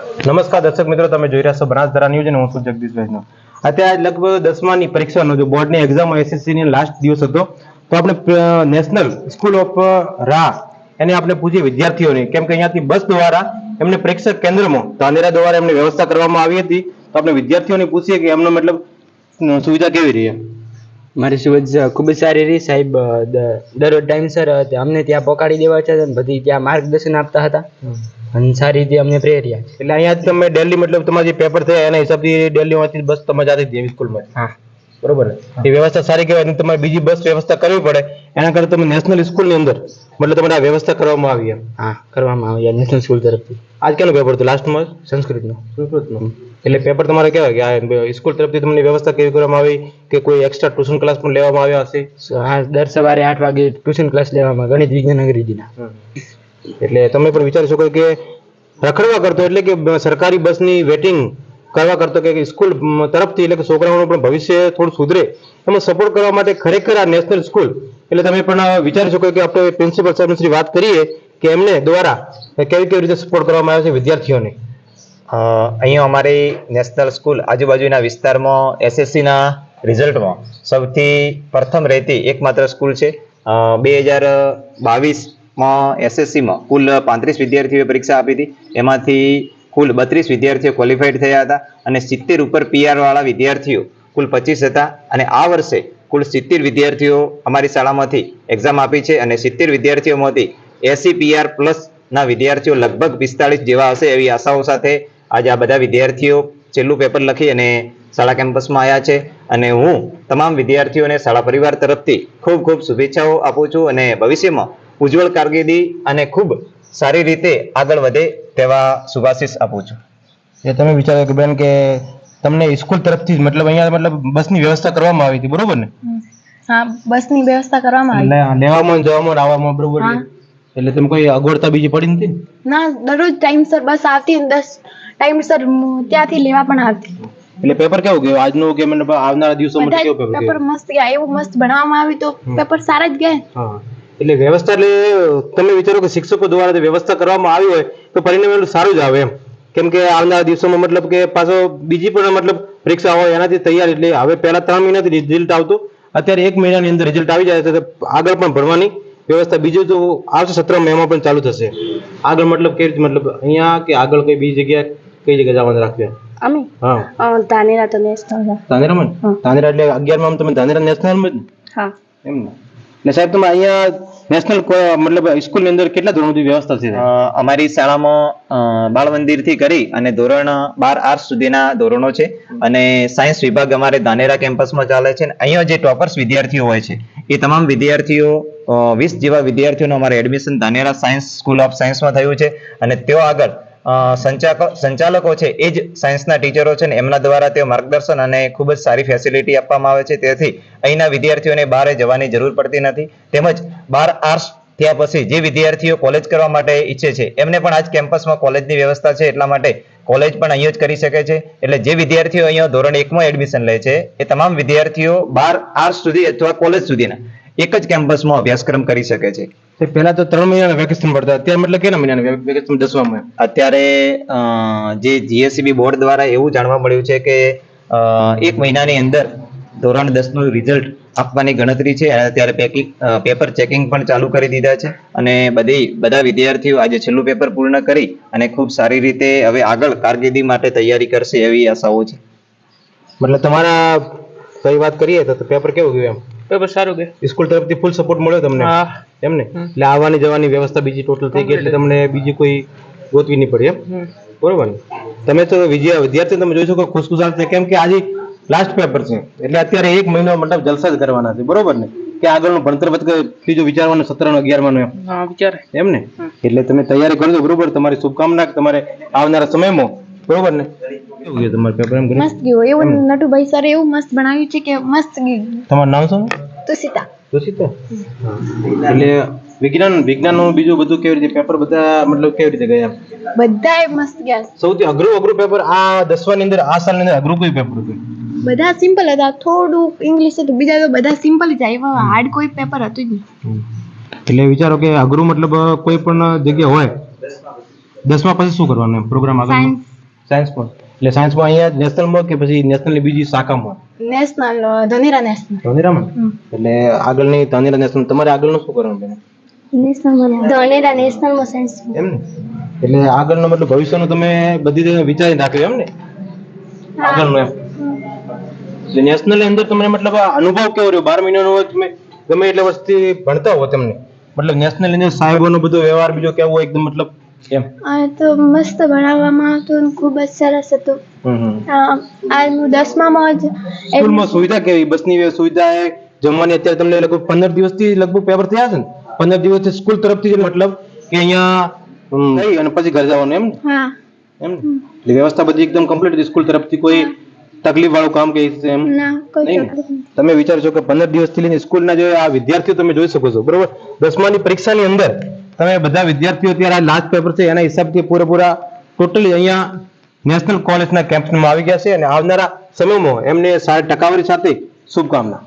નમસ્કાર દર્શક મિત્રો તમે જોઈ રહ્યા છો બનાસધારા ન્યૂઝ અને હું છું જગદીશ વૈષ્ણવ. અત્યારે લગભગ દસમાની પરીક્ષાનો જો બોર્ડની એક્ઝામ એસએસસી ની લાસ્ટ દિવસ હતો તો આપણે નેશનલ સ્કૂલ ઓફ રા એને આપણે પૂછીએ વિદ્યાર્થીઓને. કેમ કે અહીંયાથી બસ દ્વારા એમને પરીક્ષા કેન્દ્રમાં ધાનેરા દ્વારા એમને વ્યવસ્થા કરવામાં આવી હતી. તો આપણે વિદ્યાર્થીઓને પૂછીએ કે એમનો મતલબ સુવિધા કેવી રહી મારી સુવિધા ખૂબ જ સારી રહી સાહેબ. દરરોજ ટાઈમસર અમને ત્યાં પહોંચાડી દેવા છે અને બધી ત્યાં માર્ગદર્શન આપતા હતા. અને સારી રીતે અમને પ્રેર્યા. એટલે અહીંયા તમે ડેલી મતલબ તમારા જે પેપર થયા એના હિસાબથી ડેલીમાંથી બસ તમે જાતે જ સ્કૂલમાં હા. બરોબર ને? એ વ્યવસ્થા સારી કહેવાય અને તમારે બીજી બસ વ્યવસ્થા કરવી પડે એના કરતા તમે નેશનલ સ્કૂલની અંદર મતલબ તમારે આ વ્યવસ્થા કરવામાં આવી હા કરવામાં આવી નેશનલ સ્કૂલ તરફથી. આજ કેનું પેપર હતું? લાસ્ટમાં સંસ્કૃતનું. સંસ્કૃતનું. એટલે પેપર તમારે કેવાય કે આ સ્કૂલ તરફથી તમને વ્યવસ્થા કેવી કરવામાં આવી કે કોઈ એક્સ્ટ્રા ટ્યુશન ક્લાસ પણ લેવામાં આવ્યા હશે? હા દર સવારે આઠ વાગે ટ્યુશન ક્લાસ લેવામાં ગણિત વિજ્ઞાન અંગ્રેજીના. એટલે તમે પણ વિચારી શકો કે રખડવા કરતો એટલે કે સરકારી બસની વેટિંગ કરવા કરતો કે સ્કૂલ તરફથી એટલે કે છોકરાઓનું પણ ભવિષ્ય થોડું સુધરે. એમાં સપોર્ટ કરવા માટે ખરેખર આ નેશનલ સ્કૂલ એટલે તમે પણ વિચારી શકો કે આપણે પ્રિન્સિપલ સાહેબ શ્રી વાત કરીએ કે એમને દ્વારા કેવી કેવી રીતે સપોર્ટ કરવામાં આવે છે વિદ્યાર્થીઓને. અહીંયા અમારી નેશનલ સ્કૂલ આજુબાજુના વિસ્તારમાં એસએસસીના રિઝલ્ટમાં સૌથી પ્રથમ રહેતી એકમાત્ર સ્કૂલ છે. બે હજાર એસએસસીમાં કુલ પાંત્રીસ વિદ્યાર્થીઓએ પરીક્ષા આપી હતી. એમાંથી કુલ બત્રીસ વિદ્યાર્થીઓ ક્વોલિફાઈડ થયા હતા અને સિત્તેર ઉપર પીઆર વાળા વિદ્યાર્થીઓ કુલ પચીસ હતા. અને આ વર્ષે કુલ સિત્તેર વિદ્યાર્થીઓ અમારી શાળામાંથી એક્ઝામ આપી છે અને સિત્તેર વિદ્યાર્થીઓમાંથી એસી પીઆર પ્લસના વિદ્યાર્થીઓ લગભગ પિસ્તાળીસ જેવા હશે એવી આશાઓ સાથે આજે આ બધા વિદ્યાર્થીઓ છેલ્લું પેપર લખી અને શાળા કેમ્પસમાં આવ્યા છે. અને હું તમામ વિદ્યાર્થીઓને શાળા પરિવાર તરફથી ખૂબ ખૂબ શુભેચ્છાઓ આપું છું અને ભવિષ્યમાં ઉજ્જવળ કારકિર્દી અને ખૂબ સારી રીતે આગળ વધે તેવા શુભાશીષ આપું છું. એ તમે વિચારો કે બેન કે તમને સ્કૂલ તરફથી મતલબ અહીંયા મતલબ બસની વ્યવસ્થા કરવામાં આવી હતી બરોબર ને? હા બસની વ્યવસ્થા કરવામાં આવી. એટલે લેવામાં જવામાં આવવામાં બરોબર એટલે તમે કોઈ અગવડતા બીજી પડી નથી? ના દરરોજ ટાઈમસર બસ આવતી અને દસ ટાઈમસર ત્યાંથી લેવા પણ આવતી. એટલે પેપર કેવું ગયું? આજનું કે મને આવનારા દિવસો માટે કેવું પેપર પેપર મસ્ત ગયા એવું મસ્ત ભણાવવામાં આવ્યું તો પેપર સારા જ ગયા. હા. એટલે વ્યવસ્થા એટલે તમે વિચારો કે શિક્ષકો દ્વારા જે વ્યવસ્થા કરવામાં આવી હોય તો પરિણામ એટલું સારું જ આવે એમ. કેમ કે આવનારા દિવસોમાં મતલબ કે પાછો બીજી પણ મતલબ પરીક્ષા હોય એનાથી તૈયાર એટલે હવે પહેલા ત્રણ મહિનાથી રિઝલ્ટ આવતું. અત્યારે એક મહિનાની અંદર રિઝલ્ટ આવી જાય તો આગળ પણ ભણવાની વ્યવસ્થા બીજું તો આવશે સત્રમાં એમાં પણ ચાલુ થશે. આગળ મતલબ કેવી રીતે મતલબ અહીંયા કે આગળ કઈ બીજી જગ્યાએ કઈ જગ્યાએ જવાનું રાખ્યું અમે? હા. ધાનેરા તો નેશનલ ધાનેરામાં. ધાનેરા એટલે અગિયારમાં તમે ધાનેરા નેશનલમાં હા. એમ ને સાહેબ તમે અહીંયા નેશનલ મતલબ સ્કૂલની અંદર કેટલા ધોરણ સુધી વ્યવસ્થા છે? અમારી શાળામાં બાળ મંદિરથી કરી અને ધોરણ બાર આર્ટ સુધીના ધોરણો છે અને સાયન્સ વિભાગ અમારે ધાનેરા કેમ્પસમાં ચાલે છે અને અહીંયા જે ટોપર્સ વિદ્યાર્થીઓ હોય છે, એ તમામ વિદ્યાર્થીઓ વીસ જેવા વિદ્યાર્થીઓનું અમારે admission Dhanera science school of સાયન્સમાં થયું છે અને તેઓ આગળ સંચાલકો સંચાલકો છે, એ જ સાયન્સના ટીચરો છે ને એમના દ્વારા તેઓ માર્ગદર્શન અને ખૂબ જ સારી ફેસિલિટી આપવામાં આવે છે. તેથી અહીંના વિદ્યાર્થીઓને બહાર જવાની જરૂર પડતી નથી. તેમજ બાર આર્ટ્સ ત્યાં પછી જે વિદ્યાર્થીઓ કોલેજ કરવા માટે ઈચ્છે છે, એમને પણ આજ કેમ્પસમાં કોલેજની વ્યવસ્થા છે, એટલા માટે કોલેજ પણ અહીંયા જ કરી શકે છે. એટલે જે વિદ્યાર્થીઓ અહીંયા ધોરણ એકમાં એડમિશન લે છે, એ તમામ વિદ્યાર્થીઓ બાર આર્ટ્સ સુધી અથવા કોલેજ સુધીના એક જ કેમ્પસમાં અભ્યાસક્રમ કરી શકે છે. પહેલા તો ત્રણ મહિનાના વેકેશન પડતા અત્યારે મતલબ કેટલા મહિનાના વેકેશન દસવામાં? અત્યારે જે જીએસસીબી બોર્ડ દ્વારા એવું જાણવા મળ્યું છે કે એક મહિનાની અંદર ધોરણ દસનું રિઝલ્ટ આપવાની ગણતરી છે. અને અત્યારે પેકિંગ પેપર ચેકિંગ પણ ચાલુ કરી દીધા છે અને બધી બધા વિદ્યાર્થીઓ આજે છેલ્લું પેપર પૂર્ણ કરી અને ખૂબ સારી રીતે હવે આગળ કારકિર્દી માટે તૈયારી કરશે એવી આશાઓ છે. મતલબ તમારા કઈ વાત કરીએ તો પેપર કેવું ગયું સારું કે. સ્કૂલ તરફથી ફૂલ સપોર્ટ મળ્યો તમને? એમ ને? એટલે આવવાની જવાની વ્યવસ્થા બીજી ટોટલ થઈ ગઈ એટલે તમને બીજી કોઈ ગોતવી નહીં પડી એમ? બરોબર ને? તમે તો વિજય વિદ્યાર્થી તમે જોઈ શકો ખુશખુશાલ છે. કેમ કે આજે લાસ્ટ પેપર છે. એટલે અત્યારે એક મહિનો મતલબ જલસા જ કરવાના છે. બરોબર ને? કે આગળનું ભણતર બીજું વિચારવાનું સત્તર અગિયારમાંનું એમ? હા વિચાર. એમ ને? એટલે તમે તૈયારી કરજો બરોબર? તમારી શુભકામના તમારે આવનારા સમયમાં. બરોબર ને? કેવું ગયું તમારું પેપર એમ મસ્ત ગયું. એવું નટુભાઈ સર એવું મસ્ત બનાવ્યું છે કે મસ્ત ગયું. તમારું નામ શું? તો સીતા એટલે વિજ્ઞાન વિજ્ઞાનનું બીજું બધું કેવી રીતે? પેપર બધા મતલબ કેવી રીતે ગયા? બધા મસ્ત ગયા. સૌથી અઘરું અઘરું પેપર આ દસમાની અંદર આ સાલની અંદર અઘરું કોઈ પેપર હતું? બધા સિમ્પલ હતા. થોડું ઇંગ્લિશ હતું બીજા તો બધા સિમ્પલ જ આવ્યા. હાર્ડ કોઈ પેપર હતું જ નહીં. એટલે વિચારો કે અઘરું મતલબ કોઈ પણ જગ્યા હોય દસમા પછી શું કરવાનું પ્રોગ્રામ આગળ સાયન્સ સાયન્સમાં એટલે સાયન્સમાં અહીંયા નેશનલમાં કે પછી નેશનલની બીજી શાખામાં? National Dhanera national. ધાનેરામાં? એટલે આગળની ધાનેરા નેશનલ તમારે આગળનું શું કરવાનું બેન? નેશનલ ધનેરા નેશનલમાં સાયન્સ એમ ને? એટલે આગળનો મતલબ ભવિષ્યનું તમે બધી રીતે વિચારી રાખ્યું એમ ને? આગળનું એમ. એટલે નેશનલ અંદર તમને મતલબ અનુભવ કેવો રહ્યો? બાર મહિનાનો હોય તમે ગમે એટલા વર્ષથી ભણતા હો તમને. મતલબ નેશનલ અંદર સાહેબોનો બધો વ્યવહાર બીજો કેવો એકદમ મતલબ એમ આ તો મસ્ત ભણાવવામાં આવતું અને ખૂબ જ સરસ હતું. આ હું દસમામાં જ સ્કૂલમાં સુવિધા કેવી? બસની સુવિધા એ જમવાની અત્યારે તમને લગભગ પંદર દિવસથી લગભગ પેપર થયા છે ને? પંદર દિવસથી સ્કૂલ તરફથી મતલબ કે અહીંયા હમ, અને પછી ઘરે જવાનું એમ એમ એટલે વ્યવસ્થા બધી એકદમ કમ્પ્લીટ હતી. સ્કૂલ તરફથી કોઈ તકલીફ વાળું કામ કે એમ. તમે વિચારો છો કે પંદર દિવસથી લઈને સ્કૂલના જે આ વિદ્યાર્થીઓ તમે જોઈ શકો છો બરોબર? દસમાની પરીક્ષાની અંદર તમે બધા વિદ્યાર્થીઓ અત્યારે આ લાસ્ટ પેપર છે, એના હિસાબથી પૂરેપૂરા ટોટલી અહીંયા નેશનલ કોલેજના કેમ્પસમાં આવી ગયા છે અને આવનારા સમયમાં એમને સારી ટકાવારી સાથે શુભકામના.